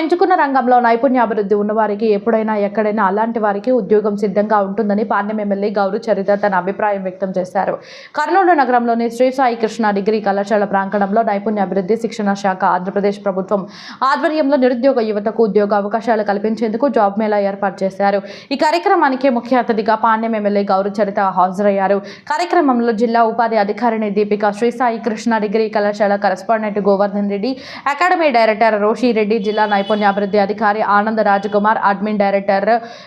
ఎంచుకున్న రంగంలో నైపుణ్యాభివృద్ధి ఉన్నవారికి ఎప్పుడైనా ఎక్కడైనా అలాంటి వారికి ఉద్యోగం సిద్ధంగా ఉంటుందని పాండ్యం ఎమ్మెల్యే గౌరు చరిత తన అభిప్రాయం వ్యక్తం చేశారు. కర్నూలు నగరంలోని శ్రీ సాయి కృష్ణ డిగ్రీ కళాశాల ప్రాంగణంలో నైపుణ్యాభివృద్ధి శిక్షణ శాఖ ఆంధ్రప్రదేశ్ ప్రభుత్వం ఆధ్వర్యంలో నిరుద్యోగ యువతకు ఉద్యోగ అవకాశాలు కల్పించేందుకు జాబ్ మేళా ఏర్పాటు చేశారు. ఈ కార్యక్రమానికి ముఖ్య అతిథిగా పాండ్యం ఎమ్మెల్యే గౌరు చరిత హాజరయ్యారు. కార్యక్రమంలో జిల్లా ఉపాధి అధికారిని దీపిక శ్రీ సాయి కృష్ణ డిగ్రీ కళాశాల correspondent Govardhan Reddy academy director Roshireddy జిల్లా నైపుణ్యాభివృద్ధి అధికారి Anand Rajakumar admin director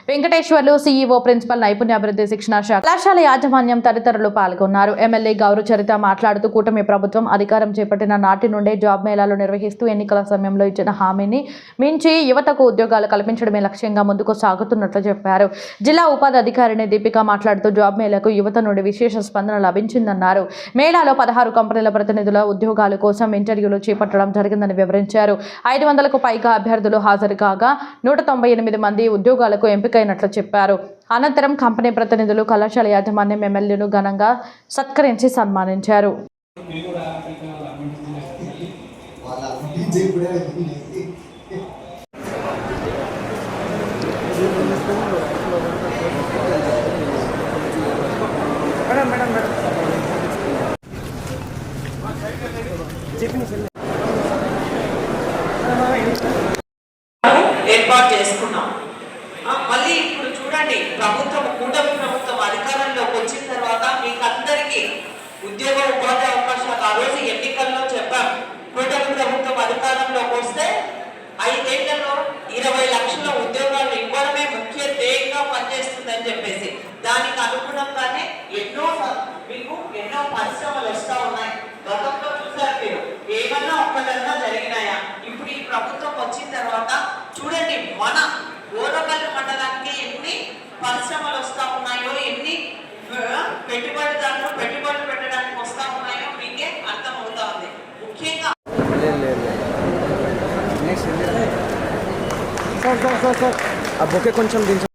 Venkateswarlu CEO principal నైపుణ్యాభివృద్ధి శిక్షణ శాఖ కళాశాల యాజమాన్యం తదితరులు పాల్గొన్నారు. ఎమ్మెల్యే గౌరవ చరిత మాట్లాడుతూ కూటమి ప్రభుత్వం అధికారం చేపట్టిన నాటి నుండే జాబ్ మేళాలు నిర్వహిస్తూ ఎన్నికల సమయంలో ఇచ్చిన హామీని మించి యువతకు ఉద్యోగాలు కల్పించడమే లక్ష్యంగా ముందుకు సాగుతున్నట్లు చెప్పారు. జిల్లా ఉపాధి అధికారిని దీపిక మాట్లాడుతూ జాబ్ మేళకు యువత నుండి విశేష స్పందన లభించిందన్నారు. మేళాలో పదహారు కంపెనీల ప్రతినిధుల ఉద్యోగాల కోసం ఇంటర్వ్యూలు చేపట్టడం జరిగిందని వివరించారు. ఐదు వందలకు పైగా అభ్యర్థులు హాజరు కాగా నూట తొంభై ఎనిమిది మంది ఉద్యోగాలకు ఎంపికైనట్లు చెప్పారు. అనంతరం కంపెనీ ప్రతినిధులు కళాశాల యాజమాన్యం ఎమ్మెల్యేను ఘనంగా సత్కరించి సన్మానించారు. వాళ్ళ ఏర్పాటు చేసుకున్నాం. మళ్ళీ ఇప్పుడు చూడండి ప్రభుత్వం కూటమి ప్రభుత్వం అధికారంలోకి వచ్చిన తర్వాత మీకు అందరికీ ఉద్యోగ ఉపాధి అవకాశాలు ఆ రోజు ఎన్నికల్లో చెప్పాం. కూటమి ప్రభుత్వం అధికారంలోకి వస్తే ఐదేళ్ళలో ఇరవై లక్షల ఉద్యోగాలు ఇవ్వడమే ముఖ్య ధ్యేయంగా పనిచేస్తుందని చెప్పేసి దానికి అనుగుణంగానే ఎన్నో మీకు ఎన్నో పరిశ్రమలు వస్తా ఉన్నాయి గతంలో చూసారు మీరు ఏమన్నా ఒక్కటన్నా జరిగినాయా ఇప్పుడు ఈ ప్రభుత్వం వచ్చిన తర్వాత చూడండి మన ఓరకల్లు మండలానికి ఎన్ని పరిశ్రమలు వస్తా ఉన్నాయో ఎన్ని పెట్టుబడిదారులు పెట్టుబడులు పెట్టడానికి వస్తా ఉన్నాయో మీకే అర్థమవుతా ఉంది. ముఖ్యంగా సార్ సార్ సార్ సార్. ఆ బొకే కొంచెం దించండి